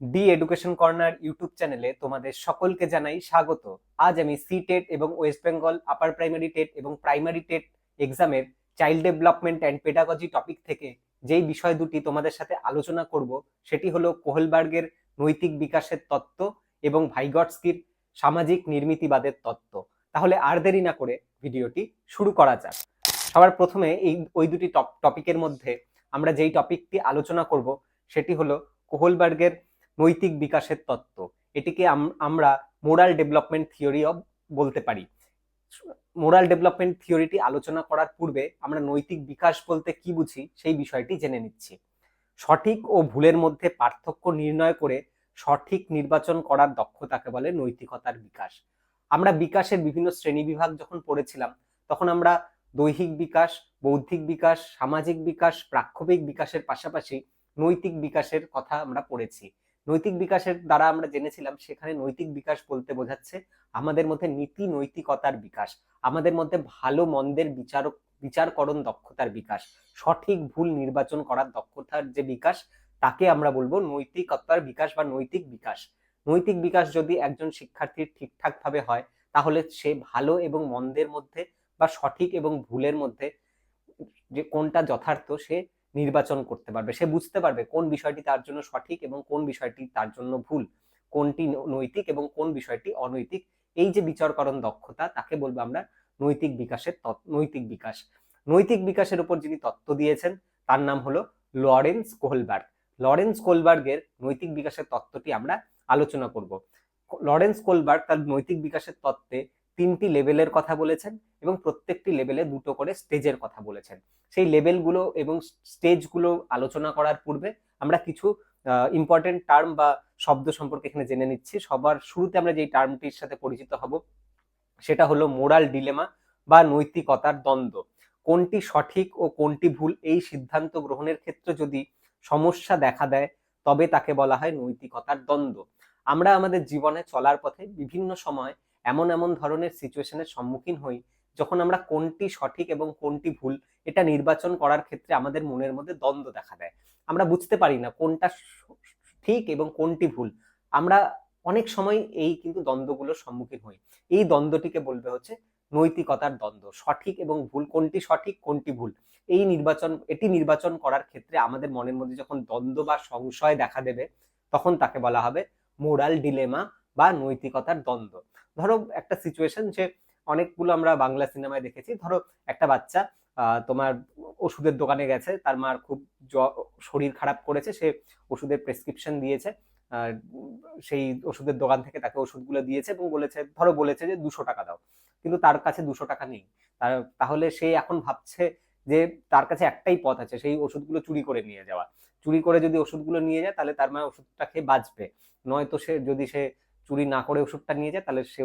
D education corner YouTube চ্যানেলে তোমাদের সকলকে জানাই স্বাগত। আজ আমি সি টেট এবং West Bengal upper primary TET এবং প্রাইমারি টেট এক্সামের child development and pedagogy topic থেকে যেই বিষয় দুটি তোমাদের সাথে আলোচনা করব, সেটি হলো কোহলবার্গের নৈতিক বিকাশের তত্ত্ব এবং ভাইগটস্কির সামাজিক নির্মিতিবাদের তত্ত্ব। তাহলে আর দেরি না করে ভিডিওটি শুরু করা যাক। সবার প্রথমে এই ওই দুটি টপিকের মধ্যে আমরা যেই টপিকটি আলোচনা করব, সেটি হলো কোহলবার্গের নৈতিক বিকাশের তত্ত্ব। এটিকে আমরা মোরাল ডেভেলপমেন্ট থিওরি অব বলতে পারি। মোরাল ডেভেলপমেন্ট থিওরিটি আলোচনা করার পূর্বে আমরা নৈতিক বিকাশ বলতে কি বুঝি সেই বিষয়টি জেনে নিচ্ছি। সঠিক ও ভুলের মধ্যে পার্থক্য নির্ণয় করে সঠিক নির্বাচন করার দক্ষতাকে বলে নৈতিকতার বিকাশ। আমরা বিকাশের বিভিন্ন শ্রেণি বিভাগ যখন পড়েছিলাম, তখন আমরা দৈহিক বিকাশ, বৌদ্ধিক বিকাশ, সামাজিক বিকাশ, প্রাক্ষবিক বিকাশের পাশাপাশি নৈতিক বিকাশের কথা আমরা পড়েছি। নৈতিক বিকাশের দ্বারা আমরা জেনেছিলাম, সেখানে নৈতিক বিকাশ বলতে বোঝাচ্ছে আমাদের মধ্যে নীতি নৈতিকতার বিকাশ, আমাদের মধ্যে ভালো মন্দের বিচারক বিচারকরণ দক্ষতার বিকাশ, সঠিক ভুল নির্বাচন করার দক্ষতার যে বিকাশ, তাকে আমরা বলব নৈতিকতার বিকাশ বা নৈতিক বিকাশ। নৈতিক বিকাশ যদি একজন শিক্ষার্থীর ঠিকঠাক ভাবে হয়, তাহলে সে ভালো এবং মন্দের মধ্যে বা সঠিক এবং ভুলের মধ্যে যে কোনটা যথার্থ, সে নির্বাচন করতে পারবে। সে বুঝতে পারবে কোন বিষয়টি তার জন্য সঠিক এবং কোন বিষয়টি তার জন্য ভুল, কোনটি নৈতিক এবং কোন বিষয়টি অনৈতিক। এই যে বিচারকরণ দক্ষতা, তাকে বলব আমরা নৈতিক বিকাশের নৈতিক বিকাশ। নৈতিক বিকাশের উপর যিনি তত্ত্ব দিয়েছেন, তার নাম হলো লরেন্স কোহলবার্গ। লরেন্স কোলবার্গের নৈতিক বিকাশের তত্ত্বটি আমরা আলোচনা করব। লরেন্স কোলবার্গ তার নৈতিক বিকাশের তত্ত্বে তিনটি লেভেলের কথা বলেছেন এবং প্রত্যেকটি লেভেলে দুটো করে স্টেজের কথা বলেছেন। সেই লেভেলগুলো এবং স্টেজগুলো আলোচনা করার পূর্বে আমরা কিছু ইম্পর্টেন্ট টার্ম বা শব্দ সম্পর্কে এখানে জেনে নিচ্ছি। সবার শুরুতে আমরা যেই টার্মটির সাথে পরিচিত হব, সেটা হলো মোরাল ডিলেমা বা নৈতিকতার দ্বন্দ্ব। কোনটি সঠিক ও কোনটি ভুল? এই সিদ্ধান্ত গ্রহণের ক্ষেত্রে যদি সমস্যা দেখা দেয়, তবে তাকে বলা হয় নৈতিকতার দ্বন্দ্ব। আমরা আমাদের জীবনে চলার পথে বিভিন্ন সময় এমন এমন ধরনের সিচুয়েশনের সম্মুখীন হই যখন আমরা কোনটি সঠিক এবং কোনটি ভুল এটা নির্বাচন করার ক্ষেত্রে আমাদের মনের মধ্যে দ্বন্দ্ব দেখা দেয়। আমরা বুঝতে পারি না কোনটা ঠিক এবং কোনটি ভুল। আমরা অনেক সময় এই কিন্তু দ্বন্দ্বগুলোর সম্মুখীন হই। এই দ্বন্দ্বটিকে বলবে হচ্ছে নৈতিকতার দ্বন্দ্ব, সঠিক এবং ভুল, কোনটি সঠিক, কোনটি ভুল। এই নির্বাচন, এটি নির্বাচন করার ক্ষেত্রে আমাদের মনের মধ্যে যখন দ্বন্দ্ব বা সংশয় দেখা দেবে তখন তাকে বলা হবে মোরাল ডিলেমা বা নৈতিকতার দ্বন্দ্ব। ধরো একটা সিচুয়েশন যে অনেকগুলো আমরা বাংলা সিনেমায় দেখেছি। ধরো একটা বাচ্চা তোমার ওষুধের দোকানে গেছে, তার মার খুব শরীর খারাপ করেছে, সে ওষুধের প্রেসক্রিপশন দিয়েছে সেই ওষুধের দোকান থেকে তাকে ওষুধগুলো দিয়েছে এবং বলেছে, ধরো বলেছে যে দুশো টাকা দাও। কিন্তু তার কাছে দুশো টাকা নেই। তার, তাহলে সে এখন ভাবছে যে তার কাছে একটাই পথ আছে, সেই ওষুধগুলো চুরি করে নিয়ে যাওয়া। চুরি করে যদি ওষুধগুলো নিয়ে যায়, তাহলে তার মা ওষুধটা খেয়ে বাঁচবে। নয়তো সে, যদি সে চুরি না করে ওষুধটা নিয়ে যায়, তাহলে সে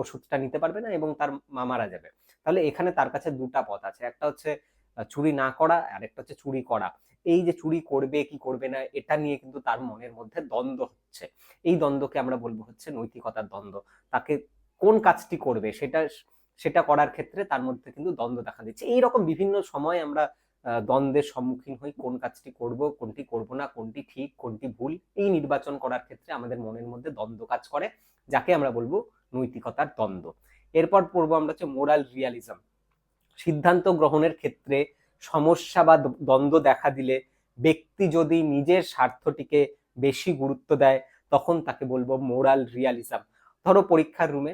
ওষুধটা নিতে পারবে না এবং তার মা মারা যাবে। তাহলে এখানে তার কাছে দুটা পথ আছে। একটা হচ্ছে চুরি না করা আর একটা হচ্ছে চুরি করা। এই যে চুরি করবে কি করবে না, এটা নিয়ে কিন্তু তার মনের মধ্যে দ্বন্দ্ব হচ্ছে। এই দ্বন্দ্বকে আমরা বলব হচ্ছে নৈতিকতার দ্বন্দ্ব। তাকে কোন কাজটি করবে সেটা সেটা করার ক্ষেত্রে তার মধ্যে কিন্তু দ্বন্দ্ব দেখা দিচ্ছে। এইরকম বিভিন্ন সময় আমরা দ্বন্দ্বের সম্মুখীন হই, কোন কাজটি করব, কোনটি করব না, কোনটি ঠিক, কোনটি ভুল, এই নির্বাচন করার ক্ষেত্রে আমাদের মনের মধ্যে দ্বন্দ্ব কাজ করে, যাকে আমরা বলব নৈতিকতার দ্বন্দ্ব। এরপর পড়ব আমরা হচ্ছে মোরাল রিয়ালিজম। সিদ্ধান্ত গ্রহণের ক্ষেত্রে সমস্যা বা দ্বন্দ্ব দেখা দিলে ব্যক্তি যদি নিজের স্বার্থটিকে বেশি গুরুত্ব দেয়, তখন তাকে বলব মোরাল রিয়ালিজম। ধরো পরীক্ষার রুমে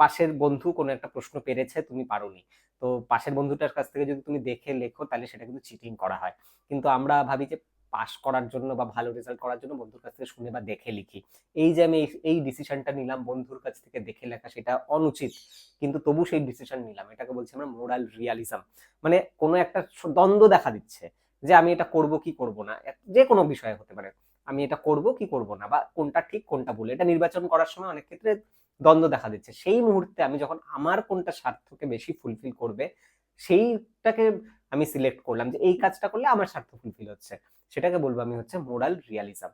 পাশের বন্ধু কোনো একটা প্রশ্ন পেরেছে, তুমি পারোনি। তো পাশের বন্ধুটার কাছ থেকে যদি তুমি দেখে লেখো, তাহলে সেটা কিন্তু চিটিং করা হয়। কিন্তু আমরা ভাবি যে পাস করার জন্য বা ভালো রেজাল্ট করার জন্য বন্ধুর কাছ থেকে শুনে বা দেখে লিখি। এই যে আমি এই ডিসিশনটা নিলাম বন্ধুর কাছ থেকে দেখে লেখা, সেটা অনুচিত। কিন্তু তবু সেই ডিসিশন নিলাম। এটাকে বলছি আমরা মোরাল রিয়ালিজম মানে কোনো একটা দ্বন্দ্ব দেখা দিচ্ছে যে আমি এটা করব কি করব না। যে কোনো বিষয়ে হতে পারে। আমি এটা করব, কি করব না? বা কোনটা ঠিক, কোনটা ভুল? এটা নির্বাচন করার সময় অনেক ক্ষেত্রে দ্বন্দ্ব দেখা দিচ্ছে। সেই মুহূর্তে আমি যখন আমার কোনটা স্বার্থকে বেশি ফুলফিল করবে, সেইটাকে আমি সিলেক্ট করলাম যে এই কাজটা করলে আমার স্বার্থ ফুলফিল হচ্ছে। সেটাকে বলব আমি হচ্ছে মোরাল রিয়ালিজম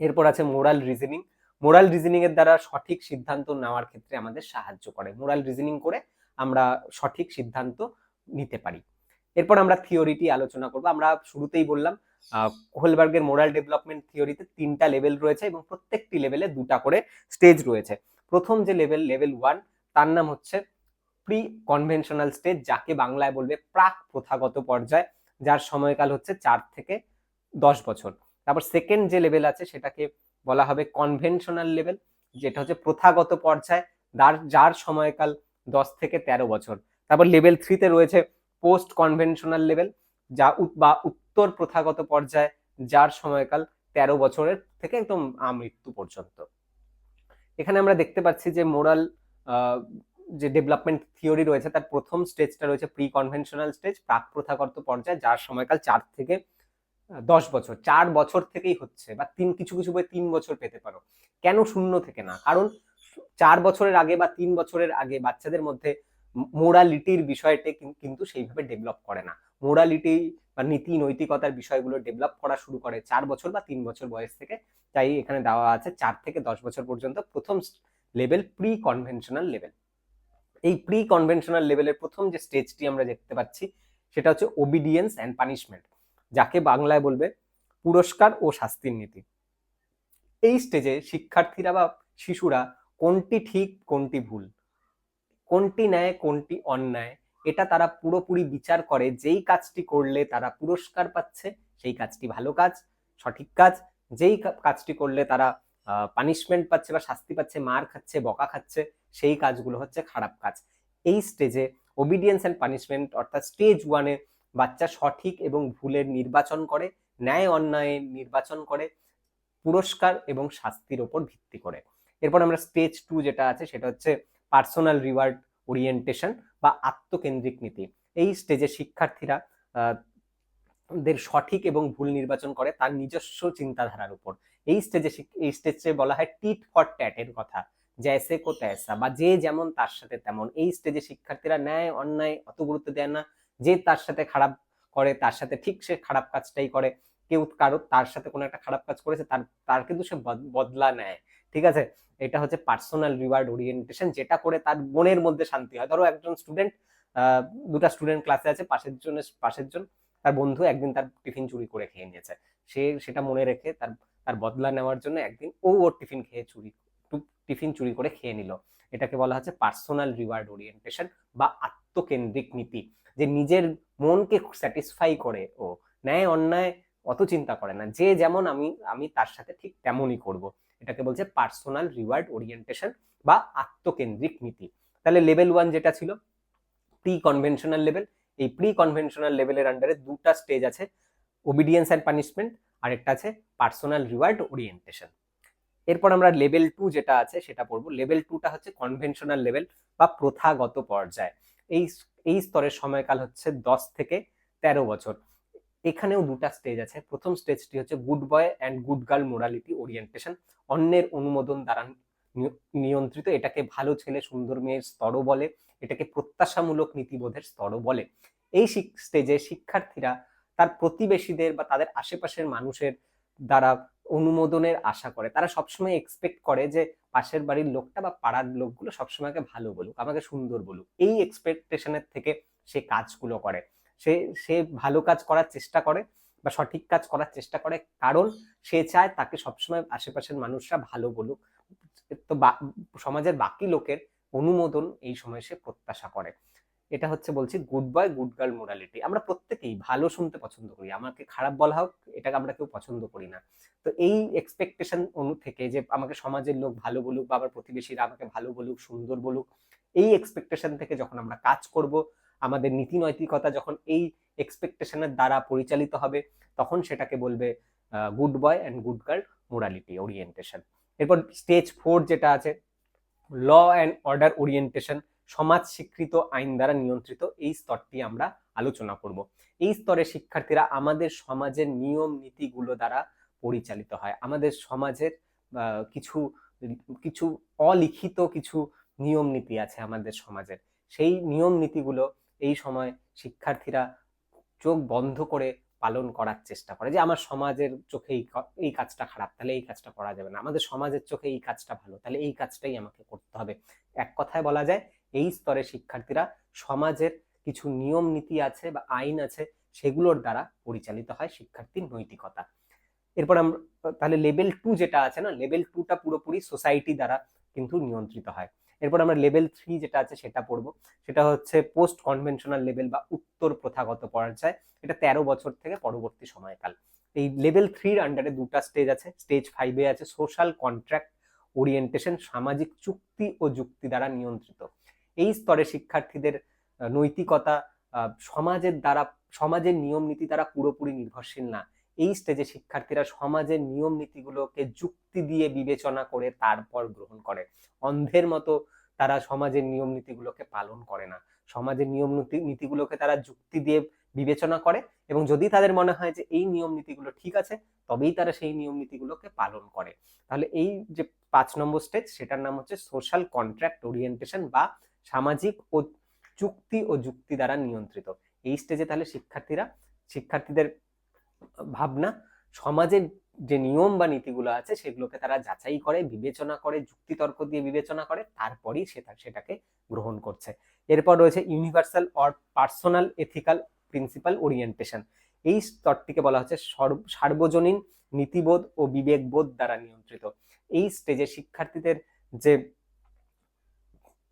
এরপর আছে মোরাল রিজনিং মোরাল রিজনিং এর দ্বারা সঠিক সিদ্ধান্ত নেওয়ার ক্ষেত্রে আমাদের সাহায্য করে। মোরাল রিজনিং করে আমরা সঠিক সিদ্ধান্ত নিতে পারি। এরপর আমরা থিওরিটি আলোচনা করব। আমরা শুরুতেই বললাম হোলবার্গের মোরাল ডেভেলপমেন্ট থিওরিতে তিনটা লেভেল রয়েছে এবং প্রত্যেকটি লেভেলে দুটা করে স্টেজ রয়েছে। প্রথম যে লেভেল লেভেল ওয়ান, তার নাম হচ্ছে প্রি কনভেনশনাল স্টেজ, যাকে বাংলায় বলবে প্রাক প্রথাগত পর্যায়, যার সময়কাল হচ্ছে চার থেকে দশ বছর। তারপর সেকেন্ড যে লেভেল আছে, সেটাকে বলা হবে কনভেনশনাল লেভেল যেটা হচ্ছে প্রথাগত পর্যায়, যার যার সময়কাল দশ থেকে তেরো বছর। তারপর লেভেল থ্রিতে রয়েছে পোস্ট কনভেনশনাল লেভেল যা বা উত্তর প্রথাগত পর্যায়, যার সময়কাল তেরো বছরের থেকে একদম মৃত্যু পর্যন্ত। এখানে আমরা দেখতে পাচ্ছি যে মোরাল যে ডেভেলপমেন্ট থিওরি রয়েছে, তার প্রথম স্টেজটা রয়েছে প্রি কনভেনশনাল স্টেজ প্রাক প্রথাগত পর্যায়ে, যার সময়কাল চার থেকে দশ বছর। চার বছর থেকেই হচ্ছে, বা তিন, কিছু কিছু বই তিন বছর পেতে পারো। কেন শূন্য থেকে না? কারণ চার বছরের আগে বা তিন বছরের আগে বাচ্চাদের মধ্যে মোরালিটির বিষয়টি কিন্তু সেইভাবে ডেভেলপ করে না। মোরালিটি বা নীতি, নৈতিকতার বিষয়গুলো ডেভেলপ করা শুরু করে চার বছর বা তিন বছর বয়স থেকে। তাই এখানে দেওয়া আছে চার থেকে দশ বছর পর্যন্ত প্রথম লেভেল প্রি কনভেনশনাল লেভেল এই প্রি কনভেনশনাল লেভেলের প্রথম যে স্টেজটি আমরা দেখতে পাচ্ছি, সেটা হচ্ছে ওবিডিয়েন্স অ্যান্ড পানিশমেন্ট যাকে বাংলায় বলবে পুরস্কার ও শাস্তির নীতি। এই স্টেজে শিক্ষার্থীরা বা শিশুরা কোনটি ঠিক, কোনটি ভুল কোনটি ন্যায়, কোনটি অন্যায়, এটা তারা পুরোপুরি বিচার করে। যেই কাজটি করলে তারা পুরস্কার পাচ্ছে, সেই কাজটি ভালো কাজ, সঠিক কাজ। যেই কাজটি করলে তারা পানিশমেন্ট পাচ্ছে বা শাস্তি পাচ্ছে, মার খাচ্ছে, বকা খাচ্ছে, সেই কাজগুলো হচ্ছে খারাপ কাজ। এই স্টেজে ওবিডিয়েন্স অ্যান্ড পানিশমেন্ট অর্থাৎ স্টেজ ওয়ানে বাচ্চা সঠিক এবং ভুলের নির্বাচন করে, ন্যায় অন্যায়ের নির্বাচন করে, পুরস্কার এবং শাস্তির ওপর ভিত্তি করে। এরপর আমরা স্টেজ টু যেটা আছে, সেটা হচ্ছে পার্সোনাল রিওয়ার্ড ওরিয়েন্টেশন বা আত্মকেন্দ্রিক নীতি। এই স্টেজে শিক্ষার্থীরা দের সঠিক এবং ভুল নির্বাচন করে তার নিজস্ব চিন্তাধারার উপর। এই স্টেজে এই স্টেজে বলা হয় টিট ফর ট্যাটের কথা। জ্যাসে কো ত্যাসা বা যে যেমন তার সাথে তেমন। এই স্টেজে শিক্ষার্থীরা ন্যায়, অন্যায় অত গুরুত্ব দেয় না। যে তার সাথে খারাপ করে, তার সাথে ঠিক সে খারাপ কাজটাই করে। কেউ কারও তার সাথে কোনো একটা খারাপ কাজ করেছে, তার তার কিন্তু সে বদলা নেয়। ঠিক আছে? এটা হচ্ছে পার্সোনাল রিওয়ার্ড ওরিয়েন্টেশন যেটা করে তার মনের মধ্যে শান্তি হয়। ধরো একজন স্টুডেন্ট দুটা স্টুডেন্ট ক্লাসে আছে, পাশের জন্য পাশের জন, তার বন্ধু একদিন তার টিফিন চুরি করে খেয়ে নিয়েছে। সে সেটা মনে রেখে তার তার বদলা নেওয়ার জন্য একদিন ও ওর টিফিন খেয়ে চুরি টিফিন চুরি করে খেয়ে নিল। এটাকে বলা হচ্ছে পার্সোনাল রিওয়ার্ড ওরিয়েন্টেশন বা আত্মকেন্দ্রিক নীতি, যে নিজের মনকে স্যাটিসফাই করে ও। ন্যায় অন্যায় অত চিন্তা করে না। যে যেমন আমি আমি তার সাথে ঠিক তেমনই করব। এটাকে বলছে পার্সোনাল রিওয়ার্ড ওরিয়েন্টেশন বা আত্মকেন্দ্রিক নীতি। তাহলে লেভেল ওয়ান যেটা ছিল প্রি কনভেনশনাল লেভেল এই প্রি কনভেনশনাল লেভেলের আন্ডারে দুটা স্টেজ আছে ওবিডিয়েন্স অ্যান্ড পানিশমেন্ট আর একটা আছে পার্সোনাল রিওয়ার্ড ওরিয়েন্টেশন এরপর আমরা লেভেল টু যেটা আছে সেটা পড়ব। লেভেল টুটা হচ্ছে কনভেনশনাল লেভেল বা প্রথাগত পর্যায়। এই এই স্তরের সময়কাল হচ্ছে দশ থেকে তেরো বছর। এখানেও দুটা স্টেজ আছে। প্রথম স্টেজটি হচ্ছে good boy and good girl morality orientation অন্যের অনুমোদন দ্বারা নিয়ন্ত্রিত, এটাকে ভালো ছেলে, সুন্দর মেয়ের স্তরও বলে, এটাকে প্রত্যাশামূলক নীতিবোধের স্তরও বলে। এই স্টেজে শিক্ষার্থীরা তার প্রতিবেশীদের বা তাদের আশেপাশের মানুষের দ্বারা অনুমোদনের আশা করে। তারা সবসময় এক্সপেক্ট করে যে পাশের বাড়ির লোকটা বা পাড়ার লোকগুলো সবসময় আমাকে ভালো বলুক, আমাকে সুন্দর বলুক। এই এক্সপেকটেশনের থেকে সে কাজগুলো করে। সে সে ভালো কাজ করার চেষ্টা করে বা সঠিক কাজ করার চেষ্টা করে, কারণ সে চায় তাকে সবসময় আশেপাশের মানুষরা ভালো বলুক। তো সমাজের বাকি লোকের অনুমোদন এই সময় সে প্রত্যাশা করে। এটা হচ্ছে বলছি good boy good girl morality আমরা প্রত্যেকেই ভালো শুনতে পছন্দ করি, আমাকে খারাপ বলা হোক, এটাকে আমরা কেউ পছন্দ করি না। তো এই এক্সপেকটেশন অনু থেকে যে আমাকে সমাজের লোক ভালো বলুক বা আমার প্রতিবেশীরা আমাকে ভালো বলুক, সুন্দর বলুক, এই এক্সপেকটেশন থেকে যখন আমরা কাজ করব আমাদের নীতি নৈতিকতা যখন এই এক্সপেকটেশনের দ্বারা পরিচালিত হবে, তখন সেটাকে বলবে good boy and good girl morality orientation এরপর স্টেজ ফোর যেটা আছে ল অ্যান্ড অর্ডার ওরিয়েন্টেশন সমাজ স্বীকৃত আইন দ্বারা নিয়ন্ত্রিত, এই স্তরটি আমরা আলোচনা করব। এই স্তরে শিক্ষার্থীরা আমাদের সমাজের নিয়ম নীতিগুলো দ্বারা পরিচালিত হয়। আমাদের সমাজের কিছু কিছু অলিখিত কিছু নিয়ম নীতি আছে আমাদের সমাজের। সেই নিয়ম নীতিগুলো এই সময় শিক্ষার্থীরা চোখ বন্ধ করে পালন করার চেষ্টা করে যে আমার সমাজের চোখে এই কাজটা খারাপ, তাহলে এই কাজটা করা যাবে না। আমাদের সমাজের চোখে এই কাজটা ভালো, তাহলে এই কাজটাই আমাকে করতে হবে। এক কথায় বলা যায়, এই স্তরে শিক্ষার্থীরা সমাজের কিছু নিয়ম নীতি আছে বা আইন আছে, সেগুলোর দ্বারা পরিচালিত হয় শিক্ষার্থীর নৈতিকতা। এরপর আমরা, তাহলে লেভেল টু যেটা আছে না, লেভেল টুটা পুরোপুরি সোসাইটি দ্বারা কিন্তু নিয়ন্ত্রিত হয়। এরপর আমরা লেভেল থ্রি যেটা আছে সেটা পড়ব। সেটা হচ্ছে পোস্ট কনভেনশনাল লেভেল বা উত্তর প্রথাগত পর্যায়। এটা তেরো বছর থেকে পরবর্তী সময়কাল। এই লেভেল থ্রির আন্ডারে দুটা স্টেজ আছে। স্টেজ ফাইভে আছে সোশ্যাল কন্ট্রাক্ট ওরিয়েন্টেশন সামাজিক চুক্তি ও যুক্তি দ্বারা নিয়ন্ত্রিত। এই স্তরে শিক্ষার্থীদের নৈতিকতা সমাজের দ্বারা, সমাজের নিয়ম নীতি দ্বারা পুরোপুরি নির্ভরশীল না। এই স্টেজে শিক্ষার্থীরা সমাজের নিয়ম নীতিগুলোকে যুক্তি দিয়ে বিবেচনা করে তারপর গ্রহণ করে। অন্ধের মতো তারা সমাজের নিয়ম নীতিগুলোকে পালন করে না। সমাজের নিয়ম নীতি, নীতিগুলোকে তারা যুক্তি দিয়ে বিবেচনা করে এবং যদি তাদের মনে হয় যে এই নিয়ম নীতিগুলো ঠিক আছে, তবেই তারা সেই নিয়ম নীতিগুলোকে পালন করে। তাহলে এই যে পাঁচ নম্বর স্টেজ সেটার নাম হচ্ছে সোশ্যাল কন্ট্রাক্ট ওরিয়েন্টেশন বা সামাজিক ও চুক্তি ও যুক্তি দ্বারা নিয়ন্ত্রিত। এই স্টেজে তাহলে শিক্ষার্থীরা, শিক্ষার্থীদের ভাবনা, সমাজের যে নিয়ম বা নীতিগুলো আছে সেগুলোকে তারা যাচাই করে, বিবেচনা করে, যুক্তিতর্ক দিয়ে বিবেচনা করে, তারপরই সেটা, সেটাকে গ্রহণ করছে। এরপর রয়েছে universal or personal ethical principle orientation এই স্তরটিকে বলা হচ্ছে সার্বজনীন নীতিবোধ ও বিবেকবোধ দ্বারা নিয়ন্ত্রিত। এই স্টেজে শিক্ষার্থীদের যে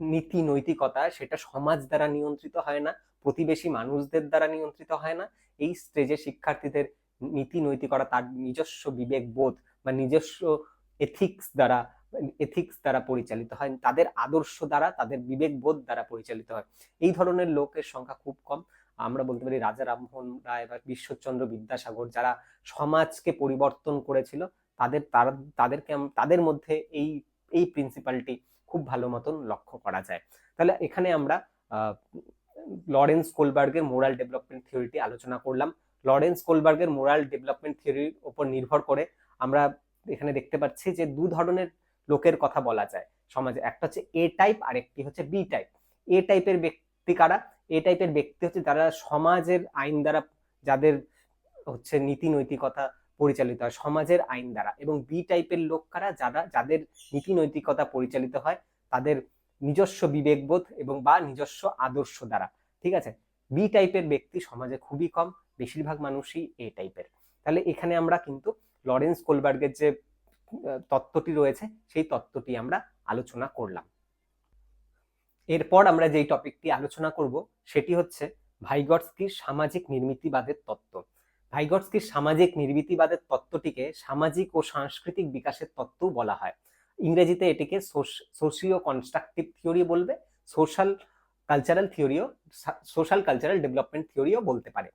নীতি নৈতিকতা, সেটা সমাজ দ্বারা নিয়ন্ত্রিত হয় না, প্রতিবেশী মানুষদের দ্বারা নিয়ন্ত্রিত হয় না। এই স্টেজে শিক্ষার্থীদের নীতি নৈতিকতা তার নিজস্ব বিবেক বোধ বা নিজস্ব এথিক্স দ্বারা এথিক্স দ্বারা পরিচালিত হয়। তাদের আদর্শ দ্বারা, তাদের বিবেক বোধ দ্বারা পরিচালিত হয়। এই ধরনের লোকের সংখ্যা খুব কম। আমরা বলতে পারি রাজা রামমোহন রায় বা ঈশ্বরচন্দ্র বিদ্যাসাগর যারা সমাজকে পরিবর্তন করেছিল, তাদের তারা, তাদেরকে তাদের মধ্যে এই এই প্রিন্সিপালটি খুব ভালো মতন লক্ষ্য করা যায়। তাহলে এখানে আমরা লরেন্স কোলবার্গের মোরাল ডেভেলপমেন্ট থিওরিটি আলোচনা করলাম। লরেন্স কোলবার্গের মোরাল ডেভেলপমেন্ট থিওরির উপর নির্ভর করে আমরা এখানে দেখতে পাচ্ছি যে দু ধরনের লোকের কথা বলা যায় সমাজে। একটা হচ্ছে এ টাইপ আর একটি হচ্ছে বি টাইপ এ টাইপের ব্যক্তি কারা? এ টাইপের ব্যক্তি হচ্ছে যারা সমাজের আইন দ্বারা যাদের হচ্ছে নীতি নৈতিকতা পরিচালিত হয়, সমাজের আইন দ্বারা। এবং বি টাইপের লোক কারা? যারা, যাদের নীতি নৈতিকতা পরিচালিত হয়, তাদের নিজস্ব বিবেকবোধ এবং বা নিজস্ব আদর্শ দ্বারা। ঠিক আছে? বি টাইপের ব্যক্তি সমাজে খুবই কম। বেশিরভাগ মানুষই এ টাইপের। তাহলে এখানে আমরা কিন্তু লরেন্স কোলবার্গের যে তত্ত্বটি রয়েছে, সেই তত্ত্বটি আমরা আলোচনা করলাম। এরপর আমরা যেই টপিকটি আলোচনা করব, সেটি হচ্ছে ভাইগটস্কির সামাজিক নির্মিতিবাদের তত্ত্ব। ভাইগটস্কির সামাজিক নির্মিতিবাদের তত্ত্বটিকে সামাজিক ও সাংস্কৃতিক বিকাশের তত্ত্বও বলা হয়। ইংরেজিতে এটিকে সোশিও কনস্ট্রাকটিভ থিওরি বলবে, সোশ্যাল কালচারাল থিওরিও সোশ্যাল কালচারাল ডেভেলপমেন্ট থিওরিও বলতে পারে।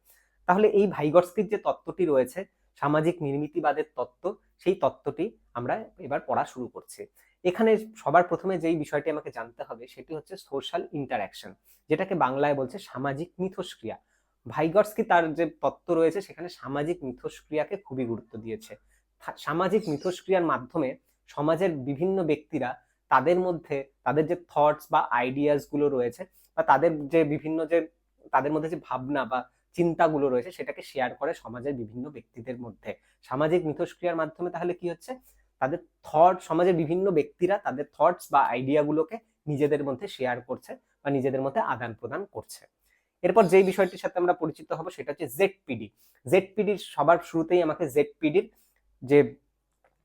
তাহলে এই ভাইগটস্কির যে তত্ত্বটি রয়েছে, সামাজিক নির্মিতিবাদের তত্ত্ব, সেই তত্ত্বটি আমরা এবার পড়া শুরু করছি। এখানে সবার প্রথমে যেই বিষয়টি আমাকে জানতে হবে, সেটি হচ্ছে সোশ্যাল ইন্টারাকশন যেটাকে বাংলায় বলছে সামাজিক মিথস্ক্রিয়া। ভাইগটস্কি তার যে তত্ত্ব রয়েছে, সেখানে সামাজিক মিথস্ক্রিয়াকে খুবই গুরুত্ব দিয়েছে। সামাজিক মিথস্ক্রিয়ার মাধ্যমে সমাজের বিভিন্ন ব্যক্তিরা তাদের মধ্যে, তাদের যে থটস বা আইডিয়াসগুলো রয়েছে, বা তাদের যে বিভিন্ন যে, তাদের মধ্যে যে ভাবনা বা চিন্তাগুলো রয়েছে সেটাকে শেয়ার করে সমাজের বিভিন্ন ব্যক্তিদের মধ্যে। সামাজিক মিথস্ক্রিয়ার মাধ্যমে তাহলে কি হচ্ছে? তাদের থট সমাজের বিভিন্ন ব্যক্তিরা তাদের থটস বা আইডিয়াগুলোকে নিজেদের মধ্যে শেয়ার করছে বা নিজেদের মধ্যে আদান প্রদান করছে। এরপর যেই বিষয়টির সাথে আমরা পরিচিত হব সেটা হচ্ছে জেডপিডি জেডপিডির সবার শুরুতেই আমাকে জেডপিডির যে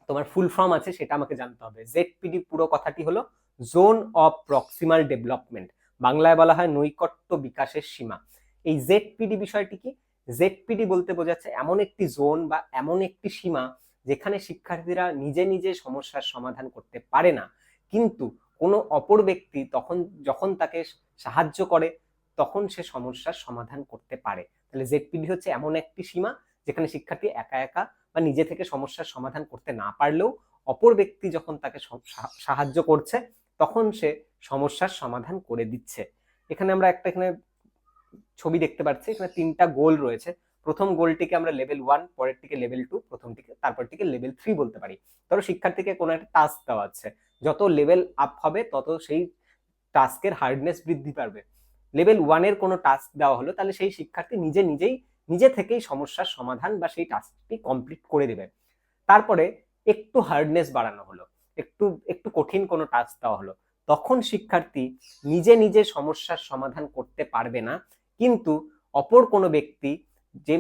তোমার ফুল ফর্ম আছে সেটা আমাকে জানতে হবে। জেডপিডি পুরো কথাটি হলো জোন অফ প্রক্সিমাল ডেভেলপমেন্ট বাংলায় বলা হয় নৈকট্য বিকাশের সীমা। এই জেডপিডি বিষয়টি কি জেডপিডি বলতে বোঝাচ্ছে এমন একটি জোন বা এমন একটি সীমা যেখানে শিক্ষার্থীরা নিজে নিজে সমস্যার সমাধান করতে পারে না। কিন্তু কোনো অপর ব্যক্তি তখন, যখন তাকে সাহায্য করে, তখন সে সমস্যার সমাধান করতে পারে। তাহলে জেডপিডি হচ্ছে এমন একটি সীমা যেখানে শিক্ষার্থী একা একা বা নিজে থেকে সমস্যার সমাধান করতে না পারলেও অপর ব্যক্তি যখন তাকে সাহায্য করছে, তখন সে সমস্যার সমাধান করে দিচ্ছে। এখানে আমরা একটা এখানে ছবি দেখতে পাচ্ছি, এখানে তিনটা গোল রয়েছে। প্রথম গোলটিকে আমরা লেভেল ওয়ান পরেরটিকে লেভেল টু প্রথমটিকে, তারপরটিকে লেভেল থ্রি বলতে পারি। ধরো শিক্ষার্থীকে কোনো একটা টাস্ক দেওয়া হচ্ছে যত লেভেল আপ হবে, তত সেই টাস্কের হার্ডনেস বৃদ্ধি পাবে। লেভেল ওয়ানের কোনো টাস্ক দেওয়া হলো, তাহলে সেই শিক্ষার্থী নিজে নিজেই, নিজে থেকেই সমস্যার সমাধান বা সেই টাস্কটি কমপ্লিট করে দেবে। তারপরে একটু হার্ডনেস বাড়ানো হলো, একটু একটু কঠিন কোনো টাস্ক দেওয়া হলো। তখন শিক্ষার্থী নিজে নিজে সমস্যার সমাধান করতে পারবে না কিন্তু অপর কোনো ব্যক্তি যে,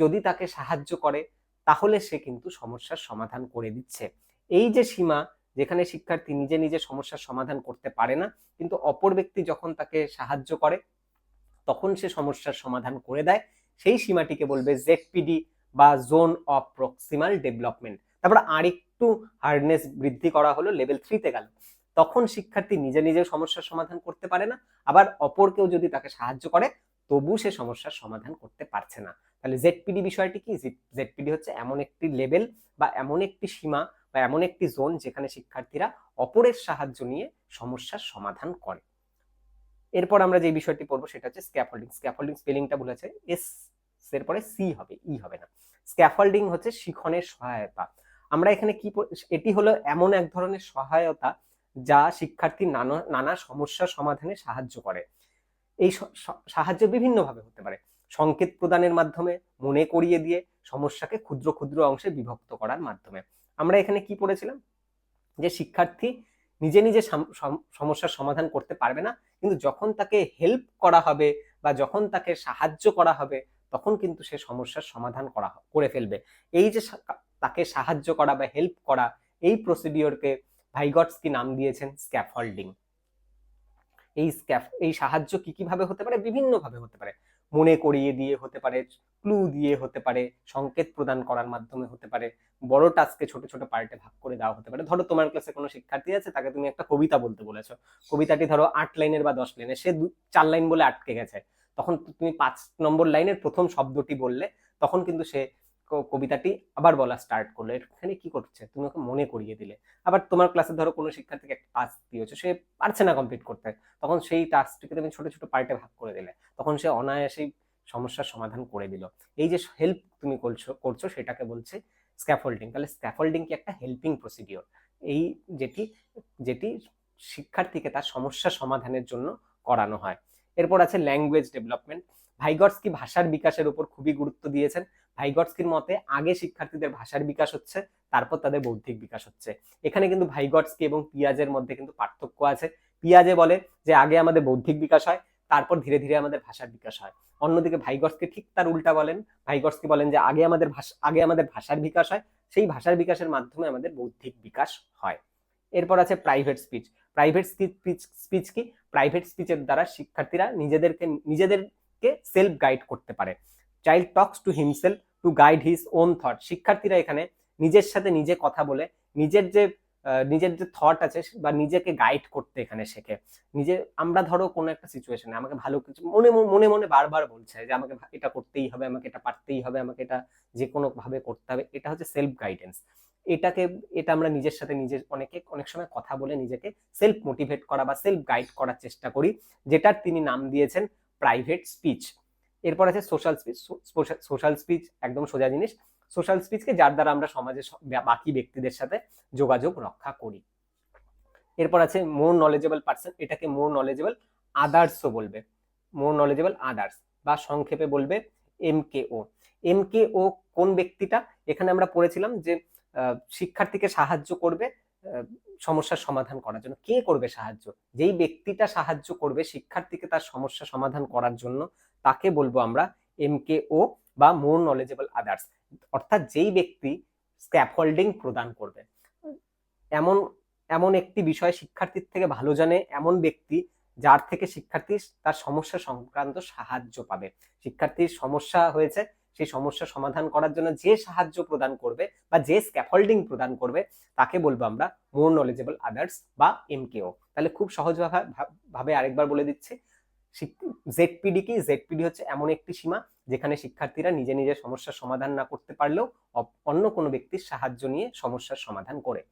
যদি তাকে সাহায্য করে, তাহলে সে কিন্তু সমস্যার সমাধান করে দিচ্ছে। এই যে সীমা, যেখানে শিক্ষার্থী নিজে নিজে সমস্যার সমাধান করতে পারে না, কিন্তু অপর ব্যক্তি যখন তাকে সাহায্য করে, তখন সে সমস্যার সমাধান করে দেয়। সেই সীমাটিকে বলবে জেডপিডি বা জোন অফ প্রক্সিমাল ডেভেলপমেন্ট তারপর আরেকটু হার্ডনেস বৃদ্ধি করা হলো লেভেল থ্রিতে গেল। তখন শিক্ষার্থী নিজে নিজে সমস্যার সমাধান করতে পারে না। আবার অপর কেউ যদি তাকে সাহায্য করে তবু সে সমস্যার সমাধান করতে পারছে না। তাহলে জেডপিডি বিষয়টি কি? জেডপিডি হচ্ছে এমন একটি লেভেল বা এমন একটি সীমা বা এমন একটি জোন যেখানে শিক্ষার্থীরা অপরের সাহায্য নিয়ে সমস্যার সমাধান করে। এরপর আমরা যে বিষয়টি পড়ব সেটা হচ্ছে স্ক্যাফোল্ডিং স্ক্যাফোল্ডিং স্পেলিংটা ভুলেছে এস এর পরে সি হবে ই হবে না। স্ক্যাফোল্ডিং হচ্ছে শিখনের সহায়তা। আমরা এখানে কি এটি হলো এমন এক ধরনের সহায়তা যা শিক্ষার্থী নানা নানা সমস্যার সমাধানে সাহায্য করে। এই সাহায্য বিভিন্নভাবে হতে পারে। সংকেত প্রদানের মাধ্যমে, মনে করিয়ে দিয়ে সমস্যাকে ক্ষুদ্র ক্ষুদ্র অংশে বিভক্ত করার মাধ্যমে। আমরা এখানে কি পড়েছিলাম? যে শিক্ষার্থী নিজে নিজে সমস্যার সমাধান করতে পারবে না, কিন্তু যখন তাকে হেল্প করা হবে বা যখন তাকে সাহায্য করা হবে, তখন কিন্তু সে সমস্যার সমাধান করা করে ফেলবে। এই যে তাকে সাহায্য করা বা হেল্প করা, এই প্রসিডিওরকে ভাইগটস কি নাম দিয়েছেন স্ক্যাফোল্ডিং এই স্ক্যাফ এই সাহায্য কি কীভাবে হতে পারে? বিভিন্ন ভাবে হতে পারে। মনে করিয়ে দিয়ে হতে পারে ক্লু দিয়ে হতে পারে, সংকেত প্রদান করার মাধ্যমে হতে পারে, বড় টাস্কে ছোট ছোট পার্টে ভাগ করে দেওয়া হতে পারে। ধরো তোমার ক্লাসে কোনো শিক্ষার্থী আছে, তাকে তুমি একটা কবিতা বলতে বলেছ। কবিতাটি ধরো আট লাইনের বা দশ লাইনের, সে চার লাইন বলে আটকে গেছে। তখন তুমি পাঁচ নম্বর লাইনের প্রথম শব্দটি বললে, তখন কিন্তু সে কবিতাটি আবার বলা স্টার্ট করল। এখানে কি করছে? তুমি ওকে মনে করিয়ে দিলে। আবার তোমার ক্লাসে ধরো কোনো শিক্ষার্থীকে একটা টাস্ক দিয়েছ, সে পারছে না কমপ্লিট করতে। তখন সেই টাস্কটিকে তুমি ছোট ছোট পার্টে ভাগ করে দিলে। তখন সে অনায়াসেই সমস্যার সমাধান করে দিল। এই যে হেল্প তুমি করছ করছ সেটাকে বলছে স্ক্যাফোল্ডিং তাহলে স্ক্যাফোল্ডিং কি একটা হেল্পিং প্রসিডিওর এই যেটি যেটি শিক্ষার্থীকে তার সমস্যা সমাধানের জন্য করানো হয়। এরপর আছে ল্যাঙ্গুয়েজ ডেভেলপমেন্ট ভাইগটস্কি ভাষার বিকাশের উপর খুবই গুরুত্ব দিয়েছেন। ভাইগটস্কির মতে, আগে শিক্ষার্থীদের ভাষার বিকাশ হচ্ছে, তারপর তাদের বৌদ্ধিক বিকাশ হচ্ছে। এখানে কিন্তু ভাইগটস্কি এবং পিয়াজের মধ্যে কিন্তু পার্থক্য আছে। পিয়াজে বলে যে, আগে আমাদের বৌদ্ধিক বিকাশ হয়, তারপর ধীরে ধীরে আমাদের ভাষার বিকাশ হয়। অন্যদিকে ভাইগটসকে ঠিক তার উল্টা বলেন। ভাইগটসকি বলেন যে, আগে আমাদের ভাষা, আগে আমাদের ভাষার বিকাশ হয়, সেই ভাষার বিকাশের মাধ্যমে আমাদের বৌদ্ধিক বিকাশ হয়। এরপর আছে private speech. Private speech speech কি? প্রাইভেট স্পিচের দ্বারা শিক্ষার্থীরা নিজেদেরকে নিজেদেরকে সেলফ গাইড করতে পারে। Child talks to himself to guide his own thought শিক্ষার্থীরা এখানে নিজের সাথে নিজে কথা বলে নিজের যে নিজের যে থট আছে বা নিজেকে গাইড করতে এখানে শেখে। নিজে, আমরা ধরো কোনো একটা সিচুয়েশনে আমাকে ভালো কিছু, মনে মনে মনে বারবার বলছে যে আমাকে এটা করতেই হবে, আমাকে এটা পারতেই হবে, আমাকে এটা যে কোনো ভাবে করতে হবে, এটা হচ্ছে সেলফ গাইডেন্স এটাকে, এটা আমরা নিজের সাথে নিজের অনেকে, অনেক সময় কথা বলে নিজেকে সেলফ মোটিভেট করা বা সেলফ গাইড করার চেষ্টা করি, যেটার তিনি নাম দিয়েছেন প্রাইভেট স্পিচ এরপর আছে সোশ্যাল স্পিচ সোশ্যাল স্পিচ একদম সোজা জিনিস। সোশ্যাল স্পিচকে যার দ্বারা আমরা সমাজের বাকি ব্যক্তিদের সাথে যোগাযোগ রক্ষা করি। এরপর আছে মোর নলেজেবল পার্সন এটাকে মোর নলেজেবল আদার্সও বলবে। মোর নলেজেবল আদার্স বা সংক্ষেপে বলবে এম কে ও এম কে ও কোন ব্যক্তিটা? এখানে আমরা পড়েছিলাম যে শিক্ষার্থীকে সাহায্য করবে সমস্যার সমাধান করার জন্য কে করবে সাহায্য? যেই ব্যক্তিটা সাহায্য করবে, শিক্ষার্থীকে তার সমস্যা সমাধান করার জন্য তাকে বলব আমরা এম কে ও বা মোর নলেজেবল আদার্স। অর্থাৎ যেই ব্যক্তি স্ক্যাফোল্ডিং প্রদান করবে। এমন এমন একটি বিষয় শিক্ষার্থীর থেকে ভালো জানে, এমন ব্যক্তি যার থেকে শিক্ষার্থী তার সমস্যা সংক্রান্ত সাহায্য পাবে। শিক্ষার্থীর সমস্যা হয়েছে সেই সমস্যা সমাধান করার জন্য যে সাহায্য প্রদান করবে বা যে স্ক্যাফোল্ডিং প্রদান করবে, তাকে বলব আমরা মোর নলেজেবল আদার্স বা এমকেও তাহলে খুব সহজভাবে ভাবে আরেকবার বলে দিচ্ছি। জেডপিডি কি? জেডপিডি হচ্ছে এমন একটি সীমা যেখানে শিক্ষার্থীরা নিজে নিজে সমস্যার সমাধান না করতে পারলেও অন্য কোনো ব্যক্তির সাহায্য নিয়ে সমস্যার সমাধান করে।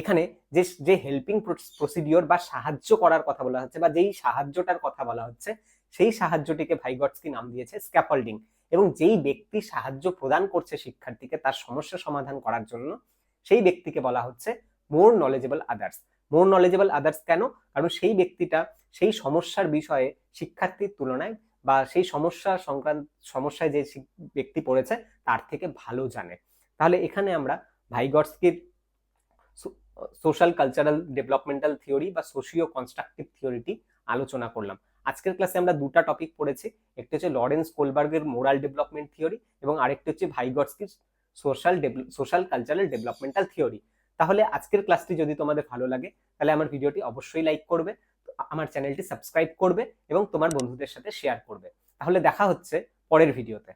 এখানে যে যে হেল্পিং প্রসিডিওর বা সাহায্য করার কথা বলা হচ্ছে বা যেই সাহায্যটার কথা বলা হচ্ছে, সেই সাহায্যটিকে ভাইগটসকি নাম দিয়েছে স্ক্যাফোল্ডিং এবং যেই ব্যক্তি সাহায্য প্রদান করছে শিক্ষার্থীকে তার সমস্যা সমাধান করার জন্য, সেই ব্যক্তিকে বলা হচ্ছে more knowledgeable others more knowledgeable others কেন? কারণ সেই ব্যক্তিটা সেই সমস্যার বিষয়ে শিক্ষার্থীর তুলনায় বা সেই সমস্যা সংক্রান্ত, সমস্যায় যে ব্যক্তি পড়েছে তার থেকে ভালো জানে। তাহলে এখানে আমরা ভাইগটসকির সোশ্যাল কালচারাল ডেভেলপমেন্টাল থিওরি বা সোশিও কনস্ট্রাকটিভ থিওরিটি আলোচনা করলাম। আজকের ক্লাসে আমরা দুটা টপিক পড়েছি, একটি হচ্ছে লরেন্স কোলবার্গের মোরাল ডেভেলপমেন্ট থিওরি এবং আরেকটি হচ্ছে ভাইগটস্কির social social cultural developmental theory তাহলে আজকের ক্লাসটি যদি তোমাদের ভালো লাগে, তাহলে আমার ভিডিওটি অবশ্যই লাইক করবে, আমার চ্যানেলটি সাবস্ক্রাইব করবে এবং তোমার বন্ধুদের সাথে শেয়ার করবে। তাহলে দেখা হচ্ছে পরের ভিডিওতে